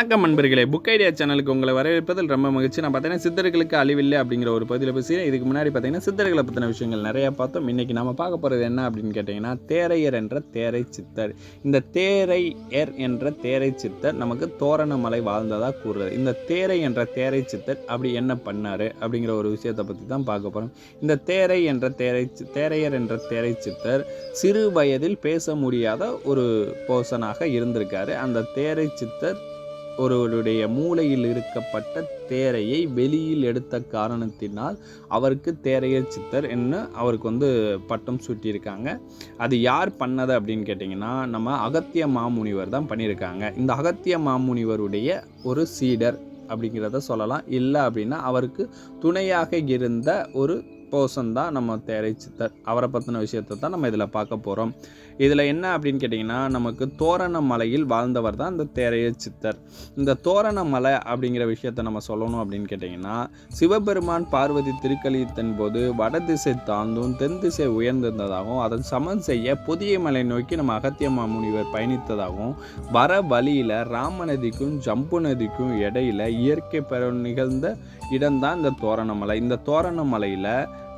வணக்கம் நண்பர்களே. Book idea சேனலுக்கு உங்களை வரவேற்பதில் ரொம்ப மகிழ்ச்சி. நான் பார்த்தீங்கன்னா சித்தர்களுக்கு அழிவில்லை அப்படிங்கிற ஒரு பகுதியில் பேசுகிறேன் இதுக்கு முன்னாடி பார்த்தீங்கன்னா சித்தர்களை பற்றின விஷயங்கள் நிறையா பார்த்தோம். இன்றைக்கி நம்ம பார்க்க போகிறது என்ன அப்படின்னு கேட்டிங்கன்னா தேரையர் என்ற தேரை சித்தர். இந்த தேரையர் என்ற தேரை சித்தர் நமக்கு தோரணமலை வாழ்ந்ததாக கூறுறது இந்த தேரை என்ற தேரை சித்தர் அப்படி என்ன பண்ணார் அப்படிங்கிற ஒரு விஷயத்தை பற்றி தான் பார்க்க போகிறோம் இந்த தேரை என்ற தேரை சி- தேரையர் என்ற தேரை சித்தர் சிறு வயதில் பேச முடியாத ஒரு பர்சனாக இருந்திருக்காரு. அந்த தேரை சித்தர் ஒருவருடைய மூளையில் இருக்கப்பட்ட தேரையை வெளியில் எடுத்த காரணத்தினால் அவருக்கு தேரையர் சித்தர் என்ன அவருக்கு வந்து பட்டம் சூட்டியிருக்காங்க. அது யார் பண்ணது அப்படின்னு கேட்டிங்கன்னா நம்ம அகத்திய மாமுனிவர் தான் பண்ணியிருக்காங்க. இந்த அகத்திய மாமுனிவருடைய ஒரு சீடர் அப்படிங்கிறத சொல்லலாம். இல்லை அப்படின்னா அவருக்கு துணையாக இருந்த ஒரு பர்சன் தான் நம்ம தேரை சித்தர் அவரை பற்றின விஷயத்தை தான் நம்ம இதில் பார்க்க போகிறோம் இதில் என்ன அப்படின்னு கேட்டிங்கன்னா நமக்கு தோரண மலையில் வாழ்ந்தவர் தான் இந்த தேரைய சித்தர். இந்த தோரண மலை அப்படிங்கிற விஷயத்தை நம்ம சொல்லணும் அப்படின்னு கேட்டிங்கன்னா சிவபெருமான் பார்வதி திருக்கலியத்தின் போது வடதிசை தாழ்ந்தும் தென் திசை உயர்ந்திருந்ததாகவும் அதன் சமன் செய்ய புதிய மலை நோக்கி நம்ம அகத்திய மாமுனிவர் பயணித்ததாகவும் வர வழியில் ராம நதிக்கும் ஜம்பு நதிக்கும் இடையில இயற்கை பெற நிகழ்ந்த இடம்தான் இந்த தோரணமலை இந்த தோரணமலையில்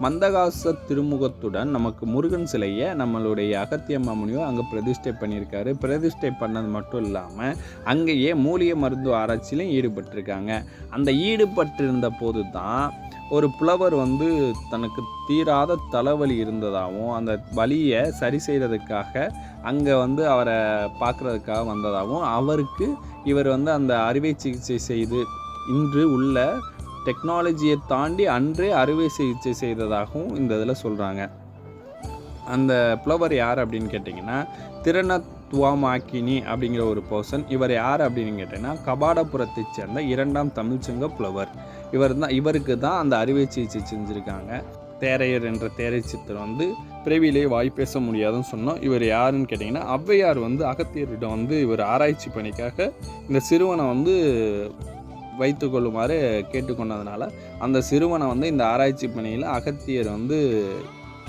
மந்தகாச திருமுகத்துடன் நமக்கு முருகன் சிலையை நம்மளுடைய அகத்திய மாமுனிவர் அங்கே பிரதிஷ்டை பண்ணியிருக்காரு. பிரதிஷ்டை பண்ணது மட்டும் இல்லாமல் அங்கேயே மூலிகை மருந்து ஆராய்ச்சியிலும் ஈடுபட்டிருக்காங்க. அந்த ஈடுபட்டிருந்த போது தான் ஒரு புலவர் வந்து தனக்கு தீராத தலைவலி இருந்ததாகவும் அந்த வலியை சரி செய்கிறதுக்காக அங்கே வந்து அவரை பார்க்குறதுக்காக வந்ததாகவும் அவருக்கு இவர் வந்து அந்த அறுவை சிகிச்சை செய்து இன்று உள்ள டெக்னாலஜியை தாண்டி அன்றே அறுவை சிகிச்சை செய்ததாகவும் இந்த இதில் சொல்கிறாங்க. அந்த புலவர் யார் அப்படின்னு கேட்டிங்கன்னா திருநத்வாமாக்கினி அப்படிங்கிற ஒரு பர்சன் இவர் யார் அப்படின்னு கேட்டிங்கன்னா கபாடபுரத்தைச் சேர்ந்த இரண்டாம் தமிழ்ச்சங்க புலவர். இவர் தான் இவருக்கு தான் அந்த அறுவை சிகிச்சை செஞ்சுருக்காங்க. தேரையர் என்ற தேரை சித்தர் வந்து பிறவியிலே வாய் பேச முடியாதுன்னு சொன்னோம். இவர் யாருன்னு கேட்டிங்கன்னா ஔவையார் வந்து அகத்தியரிடம் வந்து இவர் ஆராய்ச்சி பணிக்காக இந்த சிறுவனை வந்து வைத்துக்கொள்ளுமாறு கேட்டுக்கொண்டதுனால அந்த சிறுவனை வந்து இந்த ஆராய்ச்சி பணியில் அகத்தியர் வந்து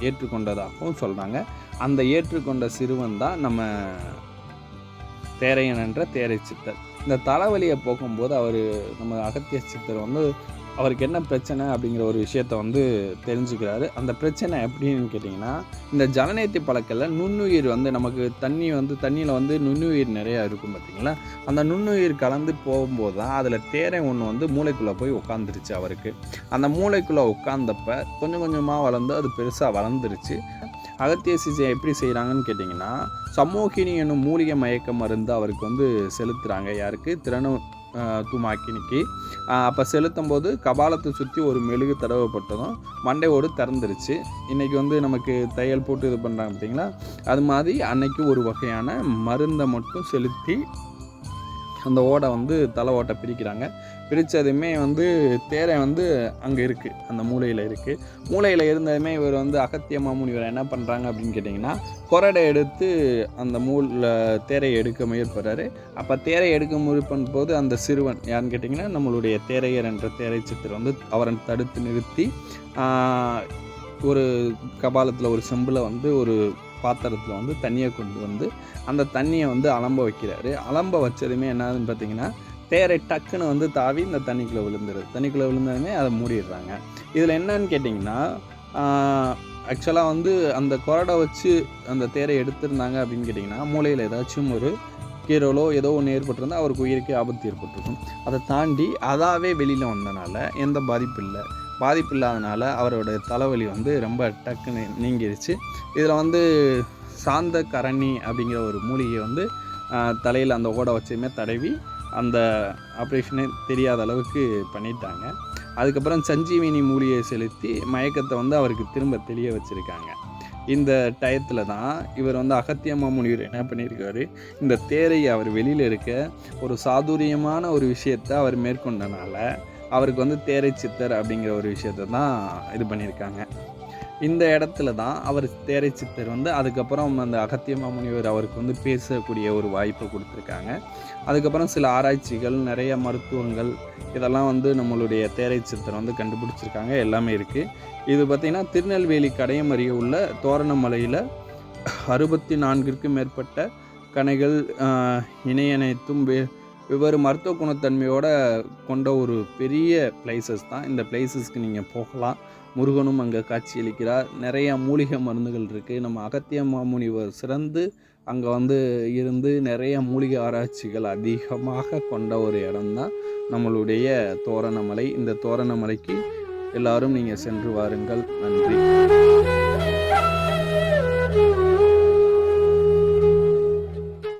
ஏற்றுக்கொண்டதாகவும் சொல்கிறாங்க அந்த ஏற்றுக்கொண்ட சிறுவன் தான் நம்ம தேரையன் என்ற தேரை சித்தர். இந்த தலைவலியை போகும்போது அவர் நம்ம அகத்திய சித்தர் வந்து அவருக்கு என்ன பிரச்சனை அப்படிங்கிற ஒரு விஷயத்த வந்து தெரிஞ்சுக்கிறாரு. அந்த பிரச்சனை எப்படின்னு கேட்டிங்கன்னா இந்த ஜலநேத்தி பழக்கத்தில் நுண்ணுயிர் வந்து நமக்கு தண்ணி வந்து தண்ணியில் வந்து நுண்ணுயிர் நிறையா இருக்கும் பார்த்திங்களா அந்த நுண்ணுயிர் கலந்து போகும்போது தான் அதில் தேரை ஒன்று வந்து மூளைக்குள்ளே போய் உட்காந்துருச்சு அவருக்கு. அந்த மூளைக்குள்ளே உட்காந்தப்ப கொஞ்சம் கொஞ்சமாக வளர்ந்து அது பெருசாக வளர்ந்துருச்சு. அகத்திய சிகிச்சை எப்படி செய்கிறாங்கன்னு கேட்டிங்கன்னா சமோகினி என்னும் மூலிகை மயக்க மருந்து அவருக்கு வந்து செலுத்துகிறாங்க யாருக்கு? திறனும் துமாக்கினிக்கு அப்போ செலுத்தும் போது கபாலத்தை சுற்றி ஒரு மெழுகு தடவப்பட்டதும் மண்டையோடு திறந்துருச்சு. இன்றைக்கி வந்து நமக்கு தையல் போட்டு இது பண்ணுறாங்க பார்த்தீங்களா அது மாதிரி அன்னைக்கு ஒரு வகையான மருந்தை மட்டும் செலுத்தி அந்த ஓடை வந்து தலை ஓட்டை பிரிக்கிறாங்க. பிரித்ததுமே வந்து தேரை வந்து அங்கே இருக்குது அந்த மூலையில் இருக்குது மூலையில் இருந்ததுமே இவர் வந்து அகத்திய மாமுனிவர் என்ன பண்ணுறாங்க அப்படின்னு கேட்டிங்கன்னா கொரடை எடுத்து அந்த மூல தேரையை எடுக்க முயற்படுறாரு அப்போ தேரை எடுக்க முயற்பன் போது அந்த சிறுவன் யாருன்னு கேட்டிங்கன்னா நம்மளுடைய தேரையர் என்ற தேரை சித்தர் வந்து அவரை தடுத்து நிறுத்தி ஒரு கபாலத்தில் ஒரு செம்பில் வந்து ஒரு பாத்திரத்தில் வந்து தண்ணியை கொண்டு வந்து அந்த தண்ணியை வந்து அலம்ப வைக்கிறாரு. அலம்ப வச்சதுமே என்னதுன்னு பார்த்தீங்கன்னா தேரை டக்குன்னு வந்து தாவி இந்த தண்ணிக்குள்ளே விழுந்துருது. தண்ணிக்குள்ளே விழுந்ததுமே அதை மூடிடுறாங்க. இதில் என்னன்னு கேட்டிங்கன்னா ஆக்சுவலாக வந்து அந்த கொரடை வச்சு அந்த தேரை எடுத்திருந்தாங்க அப்படின்னு கேட்டிங்கன்னா மூளையில் ஏதாச்சும் ஒரு கீரலோ ஏதோ ஒன்று ஏற்பட்டிருந்தால் அவருக்கு உயிருக்கு ஆபத்து ஏற்பட்டிருக்கும். அதை தாண்டி அதாவே வெளியில் வந்தனால எந்த பாதிப்பு இல்லை. பாதிப்பு இல்லாதனால அவரோட தலைவலி வந்து ரொம்ப டக்குன்னு நீங்கிடுச்சு இதில் வந்து சாந்த கரணி அப்படிங்கிற ஒரு மூலிகை வந்து தலையில் அந்த ஓடை வச்சுமே தடவி அந்த ஆப்ரேஷனே தெரியாத அளவுக்கு பண்ணிட்டாங்க. அதுக்கப்புறம் சஞ்சீவினி மூலிகையை செலுத்தி மயக்கத்தை வந்து அவருக்கு திரும்ப தெளிய வச்சுருக்காங்க. இந்த டயத்தில் தான் இவர் வந்து அகத்தியம்மா முனிவர் என்ன பண்ணியிருக்காரு இந்த தேரை அவர் வெளியில் இருக்க ஒரு சாதுரியமான ஒரு விஷயத்தை அவர் மேற்கொண்டனால அவருக்கு வந்து தேரை சித்தர் அப்படிங்கிற ஒரு விஷயத்தை தான் இது பண்ணியிருக்காங்க. இந்த இடத்துல தான் அவர் தேரை சித்தர் வந்து அதுக்கப்புறம் அந்த அகத்திய மாமுனிவர் அவருக்கு வந்து பேசக்கூடிய ஒரு வாய்ப்பை கொடுத்துருக்காங்க. அதுக்கப்புறம் சில ஆராய்ச்சிகள் நிறைய மருத்துவங்கள் இதெல்லாம் வந்து நம்மளுடைய தேரை சித்தர் வந்து கண்டுபிடிச்சிருக்காங்க. எல்லாமே இருக்குது இது பார்த்திங்கன்னா திருநெல்வேலி கடையம் அருகே உள்ள தோரணமலையில் அறுபத்தி நான்கிற்கும் மேற்பட்ட கணைகள் இணையனைத்தும் வே வெவ்வேறு மருத்துவ குணத்தன்மையோட கொண்ட ஒரு பெரிய பிளேசஸ் தான். இந்த பிளேசஸ்க்கு நீங்கள் போகலாம். முருகனும் அங்கே காட்சியளிக்கிறார் நிறைய மூலிகை மருந்துகள் இருக்குது நம்ம அகத்திய மாமுனிவர் சிறந்து அங்கே வந்து இருந்து நிறைய மூலிகை ஆராய்ச்சிகள் அதிகமாக கொண்ட ஒரு இடம்தான் நம்மளுடைய தோரணமலை. இந்த தோரணமலைக்கு எல்லாரும் நீங்கள் சென்று வாருங்கள். நன்றி.